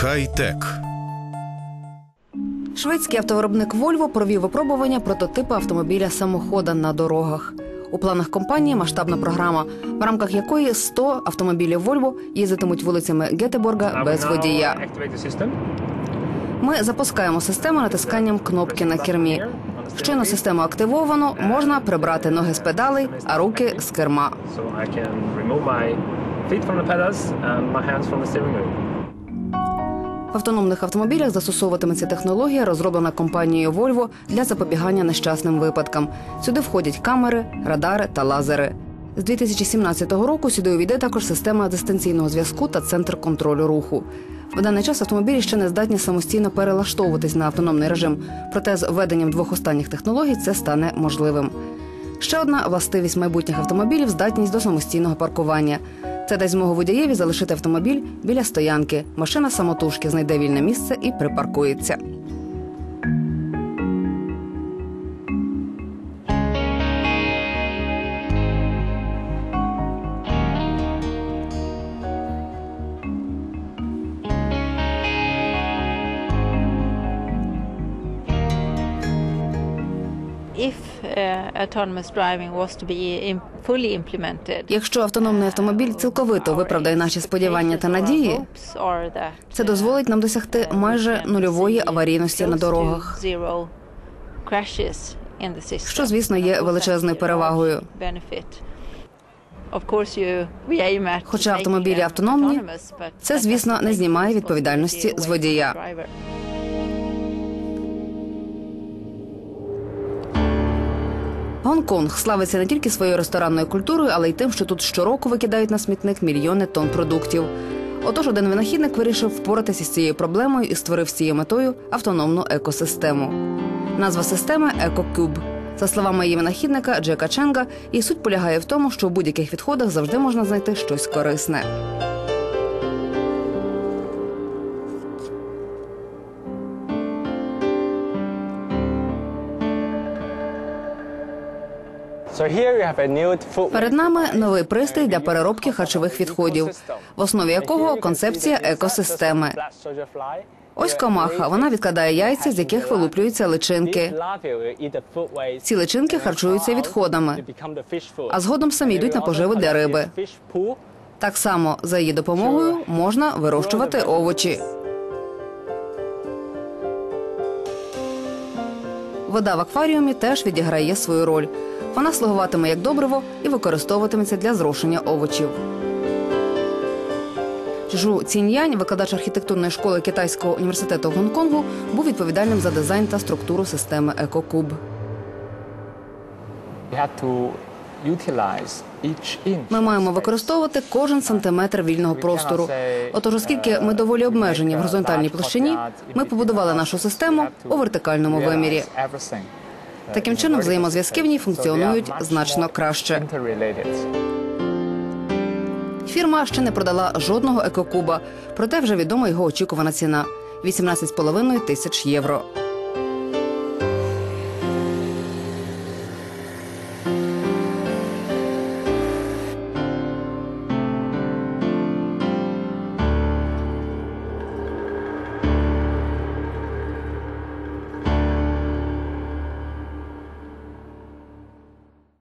Хай-тек. Шведський автовиробник Volvo провів випробування прототипу автомобіля самохода на дорогах. У планах компанії масштабна програма, в рамках якої 100 автомобілів Volvo їздитимуть вулицями Гетеборга без водія. Ми запускаємо систему натисканням кнопки на кермі. Щойно систему активовано, можна прибрати ноги з педалей, а руки з керма. В автономних автомобілях застосовуватиметься технологія, розроблена компанією Volvo для запобігання нещасним випадкам. Сюди входять камери, радари та лазери. З 2017 року сюди увійде також система дистанційного зв'язку та центр контролю руху. В даний час автомобілі ще не здатні самостійно перелаштовуватись на автономний режим, проте з введенням двох останніх технологій це стане можливим. Ще одна властивість майбутніх автомобілів здатність до самостійного паркування. Це дасть змогу водієві залишити автомобіль біля стоянки. Машина самотужки знайде вільне місце і припаркується. Autonomous driving was to be fully implemented. Якщо автономний автомобіль цілковито виправдає наші сподівання та надії, це дозволить нам досягти майже нульової аварійності на дорогах, що, звісно, є величезною перевагою. Хоча автомобілі автономні, це, звісно, не знімає відповідальності з водія. Гонконг славиться не тільки своєю ресторанною культурою, але й тим, що тут щороку викидають на смітник мільйони тонн продуктів. Отож, один винахідник вирішив впоратися з цією проблемою і створив з цією метою автономну екосистему. Назва системи «Екокюб». За словами її винахідника Джека Ченга, її суть полягає в тому, що у будь-яких відходах завжди можна знайти щось корисне. Перед нами новий пристрій для переробки харчових відходів, в основі якого концепція екосистеми. Ось комаха. Вона відкладає яйця, з яких вилуплюються личинки. Ці личинки харчуються відходами, а згодом самі йдуть на поживу для риби. Так само за її допомогою можна вирощувати овочі. Вода в акваріумі теж відіграє свою роль. Вона слугуватиме як добриво і використовуватиметься для зрошення овочів. Жу Ціньянь, викладач архітектурної школи Китайського університету в Гонконгу, був відповідальним за дизайн та структуру системи Екокуб. Ми маємо використовувати кожен сантиметр вільного простору. Отож, оскільки ми доволі обмежені в горизонтальній площині, ми побудували нашу систему у вертикальному вимірі. Таким чином, взаємозв'язки в ній функціонують значно краще. Фірма ще не продала жодного екокуба, проте вже відома його очікувана ціна 18,5 тисяч євро.